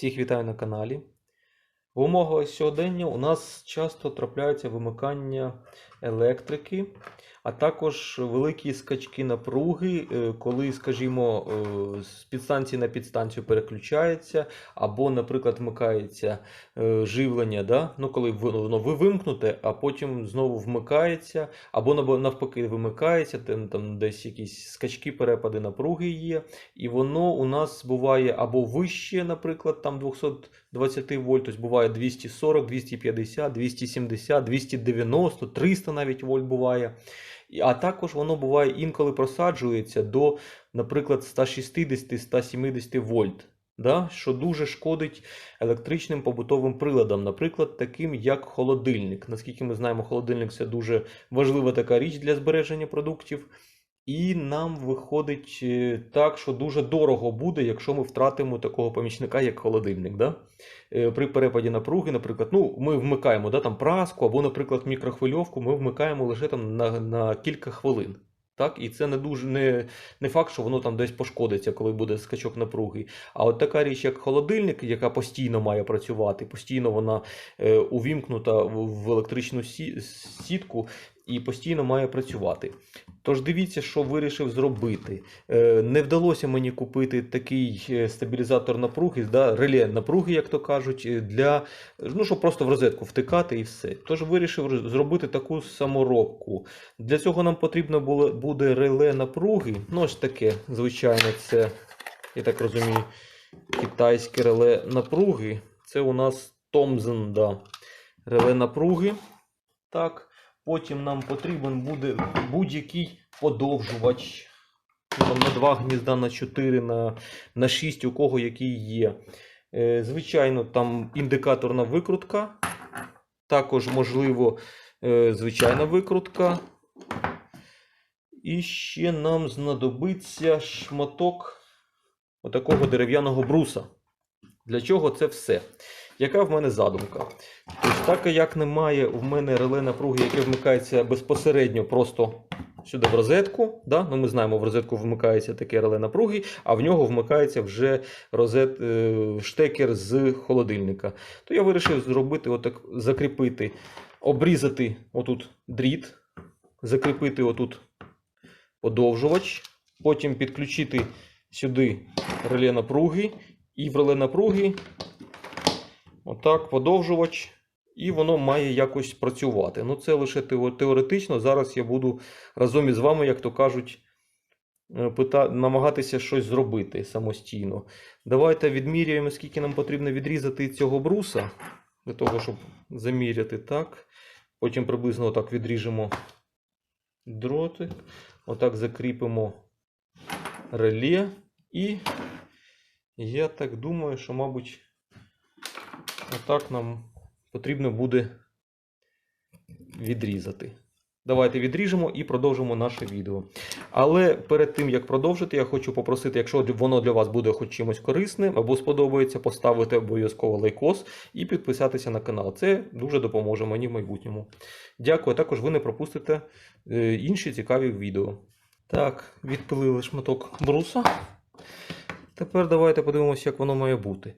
Всіх вітаю на каналі. В умовах сьогодення у нас часто трапляються вимикання електрики, а також великі скачки напруги, е, коли, скажімо, е, з підстанції на підстанцію переключається, або, наприклад, вмикається е, живлення, да? ну, коли воно ви- вимкнуте, а потім знову вмикається, або навпаки вимикається, там, там десь якісь скачки, перепади напруги є. І воно у нас буває або вище, наприклад, там 220 вольт, тобто буває 240, 250, 270, 290, 300 навіть вольт буває. А також воно буває інколи просаджується до, наприклад, 160-170 вольт. Да? Що дуже шкодить електричним побутовим приладам, наприклад, таким як холодильник. Наскільки ми знаємо, холодильник це дуже важлива така річ для збереження продуктів. І нам виходить е, так, що дуже дорого буде, якщо ми втратимо такого помічника, як холодильник. Да? Е, При перепаді напруги, наприклад, ну, ми вмикаємо да, там, праску або, наприклад, мікрохвильовку, ми вмикаємо лише там, на, на кілька хвилин. Так? І це не дуже не, не факт, що воно там десь пошкодиться, коли буде скачок напруги. А от така річ, як холодильник, яка постійно має працювати, постійно вона е, увімкнута в, в електричну сі- сітку і постійно має працювати. Тож дивіться, що вирішив зробити. Е, Не вдалося мені купити такий е, стабілізатор напруги, да, реле напруги, як то кажуть, е, для ну, щоб просто в розетку втикати і все. Тож вирішив зробити таку саморобку. Для цього нам потрібно було, буде реле напруги. Ну, ось таке, звичайно, це, я так розумію, китайське реле напруги. Це у нас Thomson, да. реле напруги. Так. Потім нам потрібен буде будь-який подовжувач. Там на 2 гнізда, на 4, на, на 6, у кого який є. Е, звичайно, там індикаторна викрутка. Також, можливо, е, звичайна викрутка. І ще нам знадобиться шматок отакого дерев'яного бруса. Для чого це все? Яка в мене задумка? Тобто, так як немає в мене реле напруги, яке вмикається безпосередньо просто сюди в розетку. Да? Ну, ми знаємо, в розетку вмикається таке реле напруги, а в нього вмикається вже розет, е, штекер з холодильника. То я вирішив зробити отак, закріпити, обрізати отут дріт, закріпити отут подовжувач, потім підключити сюди реле напруги, і в реле напруги Отак, подовжувач, і воно має якось працювати. Ну, це лише теоретично. Зараз я буду разом із вами, як то кажуть, е, намагатися щось зробити самостійно. Давайте відміряємо, скільки нам потрібно відрізати цього бруса, для того, щоб заміряти так. Потім приблизно отак відріжемо дротик, отак закріпимо реле. І я так думаю, що, мабуть. Отак нам потрібно буде відрізати. Давайте відріжемо і продовжимо наше відео. Але перед тим як продовжити, я хочу попросити, якщо воно для вас буде хоч чимось корисним або сподобається, поставити обов'язково лайкос і підписатися на канал. Це дуже допоможе мені в майбутньому. Дякую, також ви не пропустите е, інші цікаві відео. Так, відпилили шматок бруса. Тепер давайте подивимося, як воно має бути.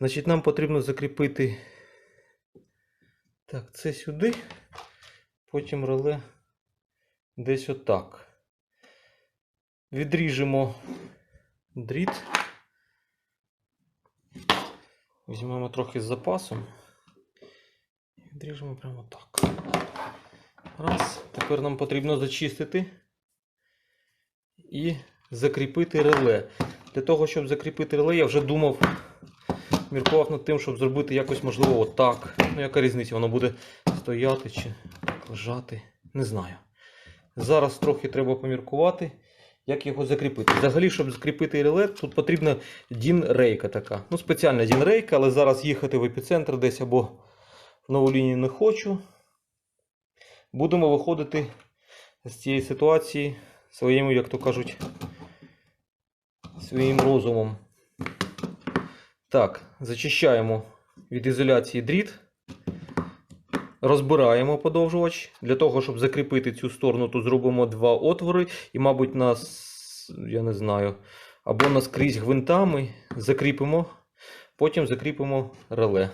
Значить, нам потрібно закріпити так, це сюди, потім реле десь отак. Відріжемо дріт. Візьмемо трохи з запасом. Відріжемо прямо так. Раз. Тепер нам потрібно зачистити і закріпити реле. Для того, щоб закріпити реле, я вже думав міркував над тим, щоб зробити якось, можливо, отак. Ну, яка різниця, воно буде стояти чи лежати. Не знаю. Зараз трохи треба поміркувати, як його закріпити. Взагалі, щоб закріпити реле, тут потрібна дін-рейка така. Ну, спеціальна дін-рейка, але зараз їхати в епіцентр десь або в нову лінію не хочу. Будемо виходити з цієї ситуації своїм, як то кажуть, своїм розумом. Так, зачищаємо від ізоляції дріт. Розбираємо подовжувач. Для того, щоб закріпити цю сторону, то зробимо два отвори. І, мабуть, нас, я не знаю, або наскрізь гвинтами закріпимо Потім закріпимо реле.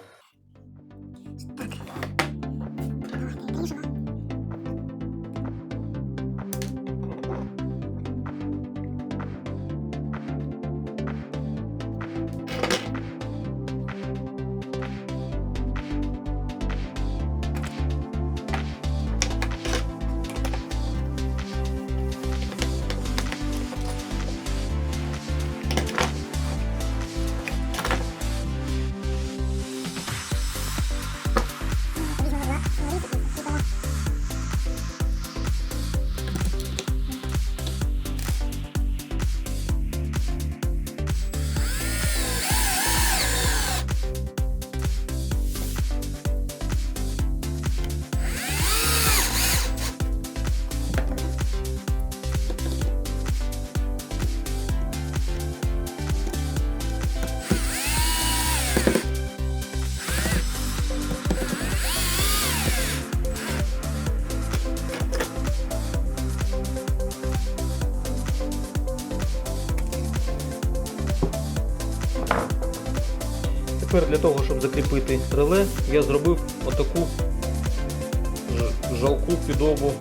Тепер для того, щоб закріпити реле, я зробив отаку жалку підобу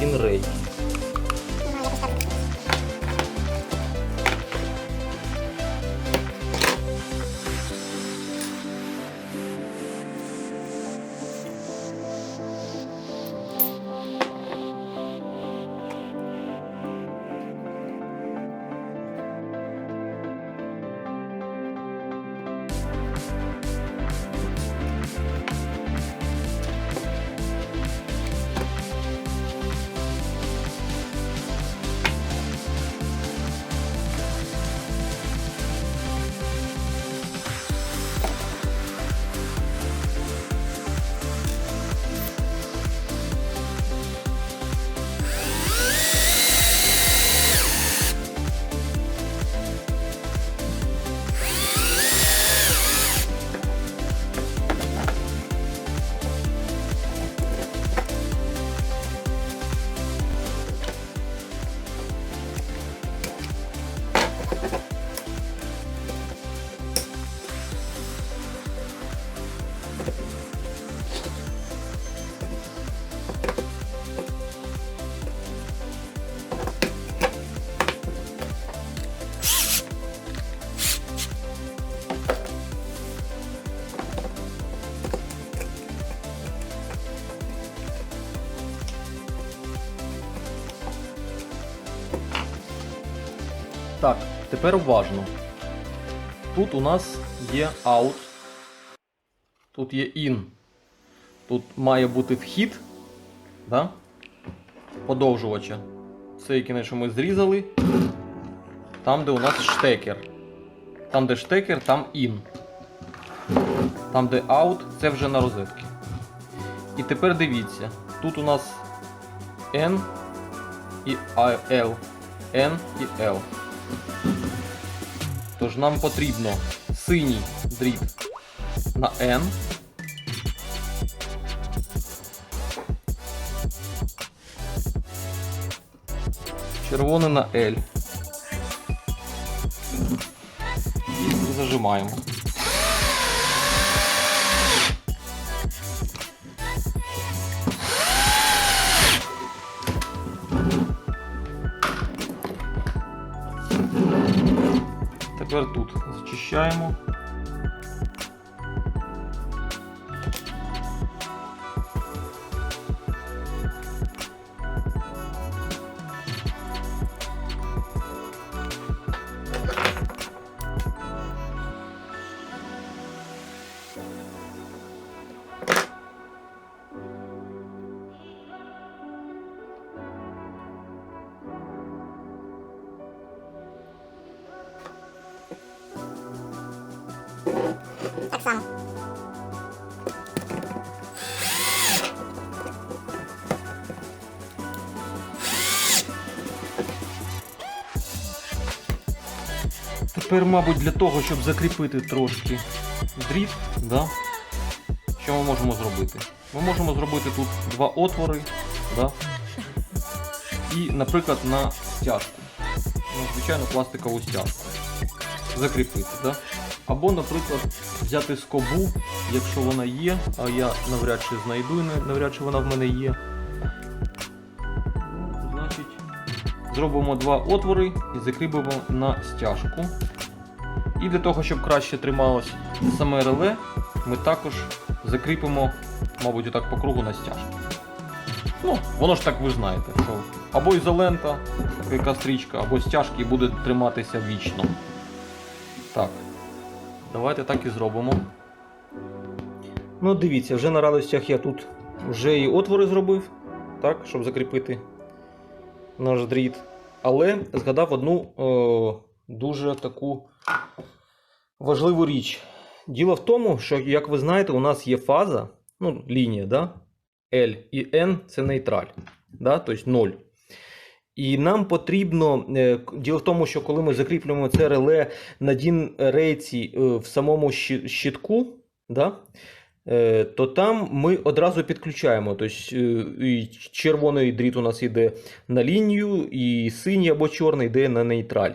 Дінрей. Тепер уважно. Тут у нас є out, тут є in. Тут має бути вхід да? подовжувача. Цей кінець, що ми зрізали. Там, де у нас штекер. Там, де штекер, там in. Там, де out, це вже на розетки. І тепер дивіться, тут у нас N і L. N і L. Тож нам потрібно синій дріб на N. Червоний на L. І зажимаємо. Тепер тут зачищаємо. Тепер, мабуть, для того, щоб закріпити трошки дріт, да, що ми можемо зробити? Ми можемо зробити тут два отвори, да, і, наприклад, на стяжку. Ну, звичайно, пластикову стяжку. закріпити. Да? Або, наприклад, взяти скобу, якщо вона є, а я навряд чи знайду, навряд чи вона в мене є. Значить, зробимо два отвори і закріпимо на стяжку. І для того, щоб краще трималось саме реле, ми також закріпимо, мабуть, отак по кругу на стяжку. Ну, воно ж так ви знаєте, що або ізолента, яка стрічка, або стяжки буде триматися вічно. Так. Давайте так і зробимо. Ну, дивіться, вже на радостях я тут вже і отвори зробив, так, щоб закріпити наш дріт. Але згадав одну о, дуже таку важливу річ. Діло в тому, що, як ви знаєте, у нас є фаза, ну, лінія, да? L і N це нейтраль, да? тобто 0. І нам потрібно. е, Діло в тому, що коли ми закріплюємо це реле на дін рейці е, в самому щитку, да? Е, то там ми одразу підключаємо. Тобто е, червоний дріт у нас йде на лінію, і синій або чорний йде на нейтраль.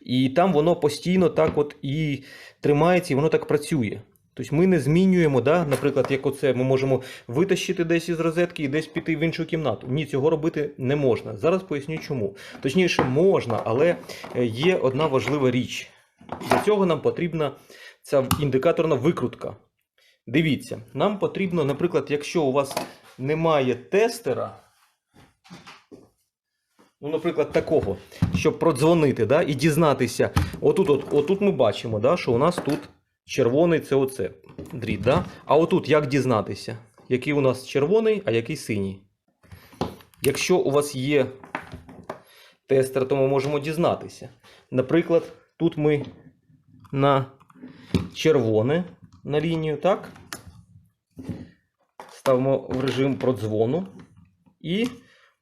І там воно постійно так от і тримається, і воно так працює. Тобто ми не змінюємо, да? наприклад, як оце ми можемо витащити десь із розетки і десь піти в іншу кімнату. Ні, цього робити не можна. Зараз поясню чому. Точніше, можна, але е, є одна важлива річ. Для цього нам потрібна ця індикаторна викрутка. Дивіться, нам потрібно, наприклад, якщо у вас немає тестера, ну, наприклад, такого, щоб продзвонити да, і дізнатися. Отут, от, отут ми бачимо, да, що у нас тут червоний це оце дріт. Да? А отут як дізнатися, який у нас червоний, а який синій. Якщо у вас є тестер, то ми можемо дізнатися. Наприклад, тут ми на червоне на лінію, так? Ставимо в режим продзвону. І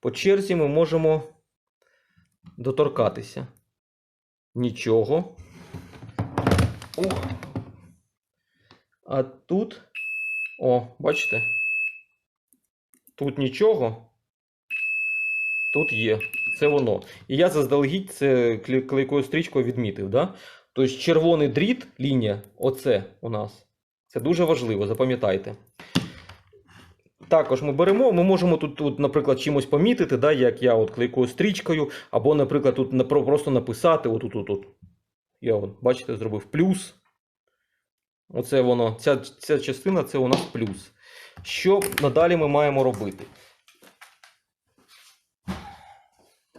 по черзі ми можемо доторкатися. Нічого. Ух. А тут. О, бачите? Тут нічого. Тут є. Це воно. І я заздалегідь це кле- клейкою стрічкою відмітив. Да? Тобто червоний дріт, лінія, оце у нас. Це дуже важливо, запам'ятайте. Також ми беремо, ми можемо тут, тут наприклад, чимось помітити, да, як я от клейкою стрічкою, або, наприклад, тут просто написати, отут, отут, от. Я, от, бачите, зробив плюс. Оце воно, ця, ця частина це у нас плюс. Що надалі ми маємо робити?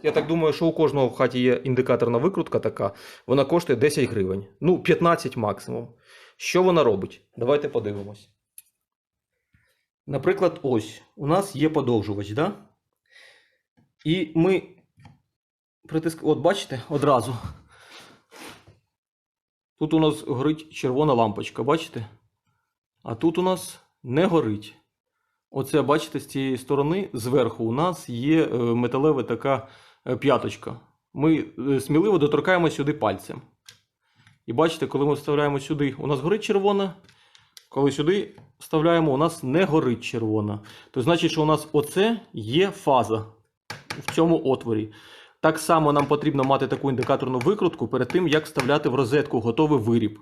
Я так думаю, що у кожного в хаті є індикаторна викрутка така. Вона коштує 10 гривень. Ну, 15 максимум. Що вона робить? Давайте подивимось. Наприклад, ось у нас є подовжувач, да? І ми притискаємо. От бачите, одразу. Тут у нас горить червона лампочка, бачите? А тут у нас не горить. Оце, бачите, з цієї сторони, зверху у нас є е, металева така е, п'яточка. Ми е, сміливо доторкаємо сюди пальцем. І бачите, коли ми вставляємо сюди, у нас горить червона. Коли сюди вставляємо, у нас не горить червона. То значить, що у нас оце є фаза в цьому отворі. Так само нам потрібно мати таку індикаторну викрутку перед тим, як вставляти в розетку готовий виріб.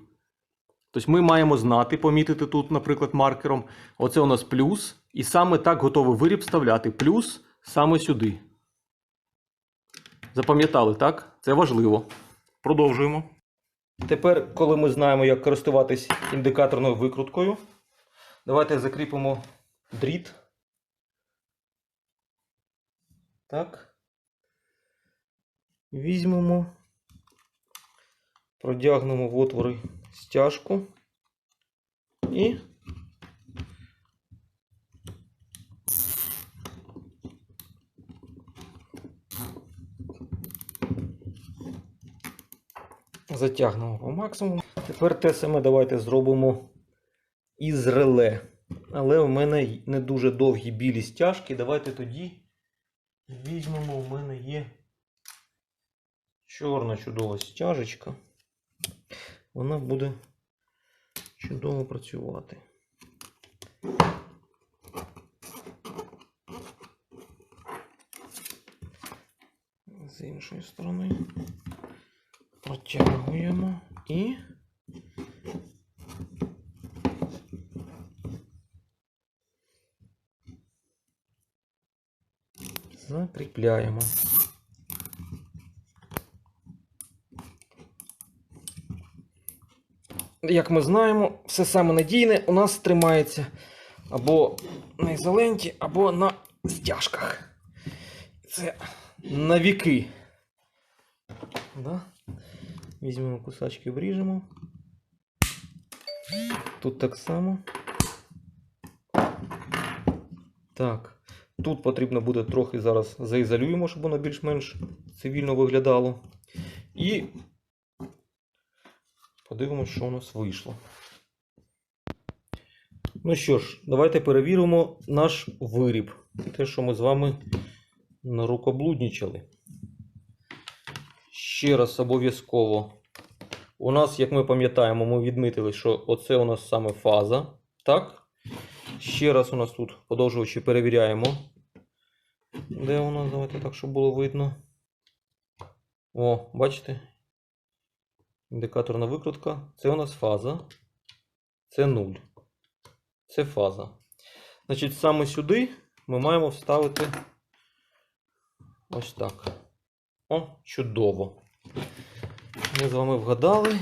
Тобто ми маємо знати, помітити тут, наприклад, маркером. Оце у нас плюс. І саме так готовий виріб вставляти. Плюс саме сюди. Запам'ятали, так? Це важливо. Продовжуємо. Тепер, коли ми знаємо, як користуватись індикаторною викруткою, давайте закріпимо дріт. Так. Візьмемо, продягнемо в отвори стяжку і затягнемо по максимуму. Тепер те саме давайте зробимо із реле. Але в мене не дуже довгі білі стяжки. Давайте тоді візьмемо, в мене є чорна чудова стяжечка. Вона буде чудово працювати. З іншої сторони протягуємо. І. Закріпляємо. Як ми знаємо, все саме надійне у нас тримається або на ізоленті, або на стяжках. Це на віки. Да? Візьмемо кусачки, вріжемо. Тут так само. Так. Тут потрібно буде трохи зараз заізолюємо, щоб воно більш-менш цивільно виглядало. І подивимося, що у нас вийшло. Ну що ж, давайте перевіримо наш виріб. Те, що ми з вами нарукоблуднічали. Ще раз обов'язково. У нас, як ми пам'ятаємо, ми відмітили, що оце у нас саме фаза. Так? Ще раз у нас тут, подовжуючи, перевіряємо. Де воно? Давайте так, щоб було видно. О, бачите? Індикаторна викрутка. Це у нас фаза. Це 0. Це фаза. Значить, саме сюди ми маємо вставити ось так. О, чудово. Ми з вами вгадали.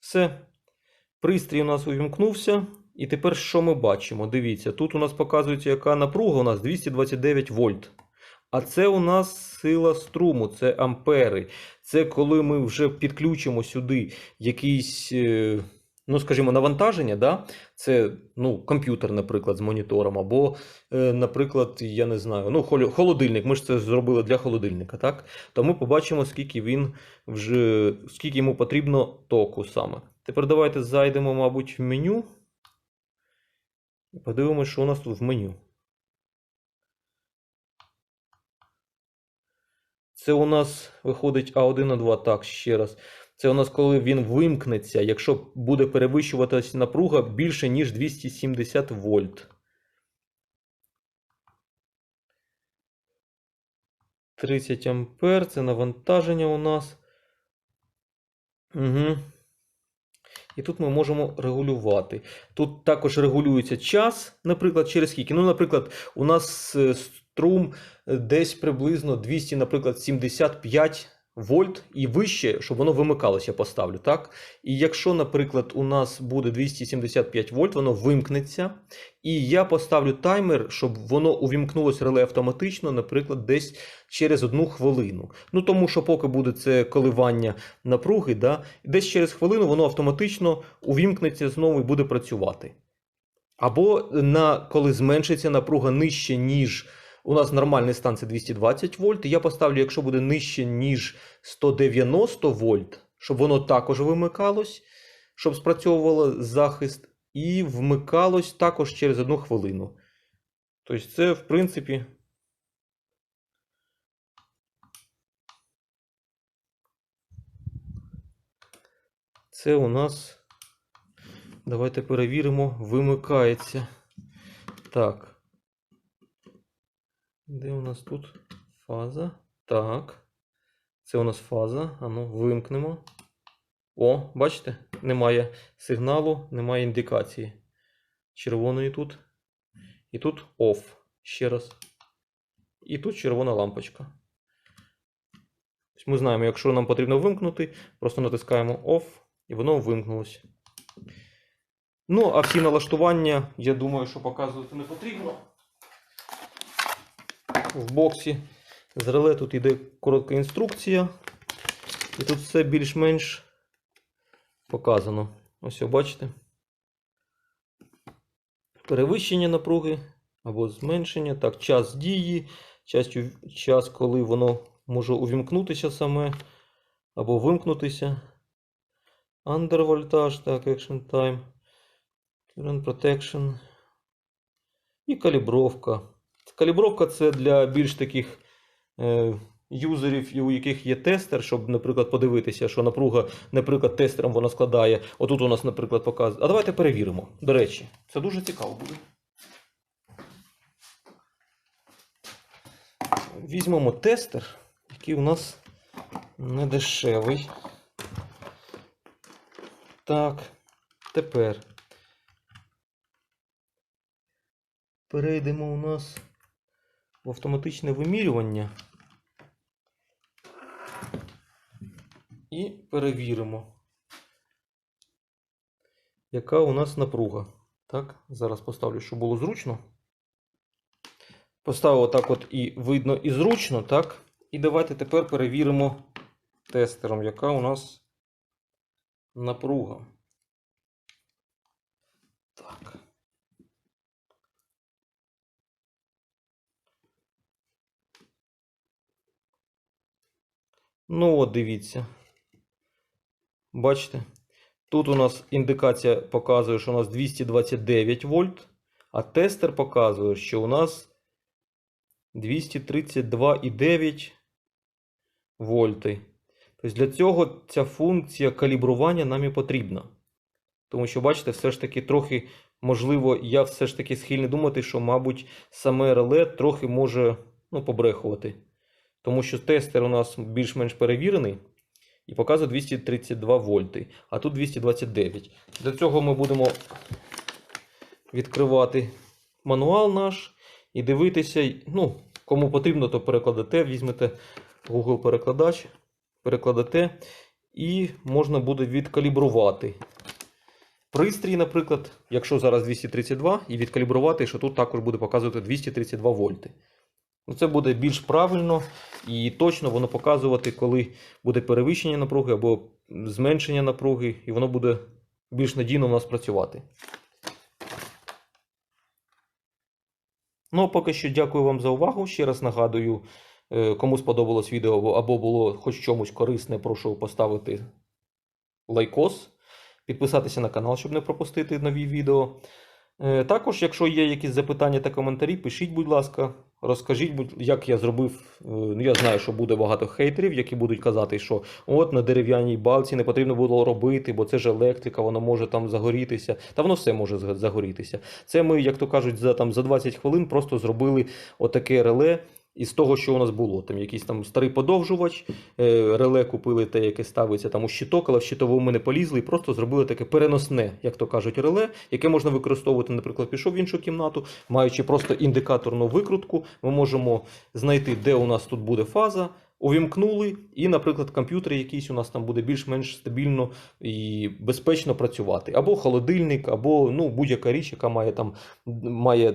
Все. Пристрій у нас увімкнувся. І тепер що ми бачимо? Дивіться, тут у нас показується, яка напруга у нас 229 вольт. А це у нас сила струму, це ампери. Це коли ми вже підключимо сюди якийсь, е, ну скажімо, навантаження. Да? Це ну, комп'ютер, наприклад, з монітором, або, е, наприклад, я не знаю, ну, холодильник. Ми ж це зробили для холодильника. Так? То ми побачимо, скільки він вже, скільки йому потрібно току саме. Тепер давайте зайдемо, мабуть, в меню. І подивимося, що у нас тут в меню. Це у нас виходить А1 на 2. Так, ще раз. Це у нас коли він вимкнеться, якщо буде перевищуватися напруга більше, ніж 270 вольт. Тридцять ампер, це навантаження у нас. Угу. І тут ми можемо регулювати. Тут також регулюється час, наприклад, через скільки. Ну, наприклад, у нас е, струм десь приблизно 200, наприклад, 75 вольт і вище, щоб воно вимикалося, поставлю. так? І якщо, наприклад, у нас буде 275 вольт, воно вимкнеться. І я поставлю таймер, щоб воно увімкнулося реле автоматично, наприклад, десь через одну хвилину. Ну тому що поки буде це коливання напруги, да, десь через хвилину воно автоматично увімкнеться знову і буде працювати. Або на, коли зменшиться напруга нижче, ніж у нас нормальний стан це 220 вольт. Я поставлю, якщо буде нижче, ніж 190 вольт, щоб воно також вимикалось, щоб спрацьовувало захист, і вмикалось також через одну хвилину. Тобто, це, в принципі. Це у нас. Давайте перевіримо, вимикається. Так. Де у нас тут фаза? Так. Це у нас фаза. Ану, вимкнемо. О, бачите? Немає сигналу, немає індикації. Червоної тут. І тут OFF. Ще раз. І тут червона лампочка. Ми знаємо, якщо нам потрібно вимкнути, просто натискаємо OFF і воно вимкнулося. Ну, а всі налаштування, я думаю, що показувати не потрібно. В боксі з реле тут йде коротка інструкція. І тут все більш-менш показано. Ось, бачите. Перевищення напруги або зменшення. Так, час дії, час, час, коли воно може увімкнутися саме, або вимкнутися. Undervoltage, так, action time. Current protection. І калібровка. Калібровка це для більш таких е, юзерів, у яких є тестер, щоб, наприклад, подивитися, що напруга, наприклад, тестером вона складає. Отут у нас, наприклад, показує. А давайте перевіримо. До речі, це дуже цікаво буде. візьмемо тестер, який у нас не дешевий. Так, тепер перейдемо у нас в автоматичне вимірювання і перевіримо, яка у нас напруга. Так, зараз поставлю, щоб було зручно. Поставив отак от і видно і зручно, так? І давайте тепер перевіримо тестером, яка у нас напруга. Ну от дивіться. Бачите? Тут у нас індикація показує, що у нас 229 вольт, а тестер показує, що у нас 232,9 вольти. Тобто для цього ця функція калібрування нам і потрібна. Тому що, бачите, все ж таки трохи, можливо, я все ж таки схильний думати, що, мабуть, саме реле трохи може ну, побрехувати. Тому що тестер у нас більш-менш перевірений і показує 232 вольти, а тут 229. Для цього ми будемо відкривати мануал наш і дивитися. Ну, кому потрібно, то перекладете, візьмете Google перекладач, перекладете, і можна буде відкалібрувати. Пристрій, наприклад, якщо зараз 232, і відкалібрувати, що тут також буде показувати 232 вольти. Ну, Це буде більш правильно і точно воно показувати, коли буде перевищення напруги або зменшення напруги, і воно буде більш надійно у нас працювати. Ну, а поки що дякую вам за увагу. Ще раз нагадую, е, кому сподобалось відео або- або було хоч чомусь корисне, прошу поставити лайкос, підписатися на канал, щоб не пропустити нові відео. Е, Також, якщо є якісь запитання та коментарі, пишіть, будь ласка, розкажіть, як я зробив. Е, Ну, я знаю, що буде багато хейтерів, які будуть казати, що от на дерев'яній балці не потрібно було робити, бо це ж електрика, воно може там загорітися. Та воно все може загорітися. Це ми, як то кажуть, за, там, за 20 хвилин просто зробили отаке реле. Із того, що у нас було, там якийсь там старий подовжувач, е, реле купили те, яке ставиться там у щиток, але в щитову ми не полізли і просто зробили таке переносне, як то кажуть, реле, яке можна використовувати, наприклад, пішов в іншу кімнату, маючи просто індикаторну викрутку, ми можемо знайти, де у нас тут буде фаза, увімкнули, і, наприклад, комп'ютер якийсь у нас там буде більш-менш стабільно і безпечно працювати. Або холодильник, або ну, будь-яка річ, яка має там має е,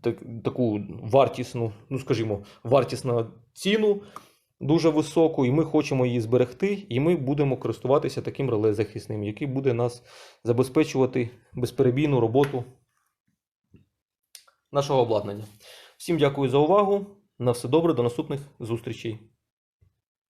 так, таку вартісну, ну скажімо, вартісну ціну. Дуже високу, і ми хочемо її зберегти, і ми будемо користуватися таким реле захисним, який буде нас забезпечувати безперебійну роботу нашого обладнання. Всім дякую за увагу. На все добре, до наступних зустрічей.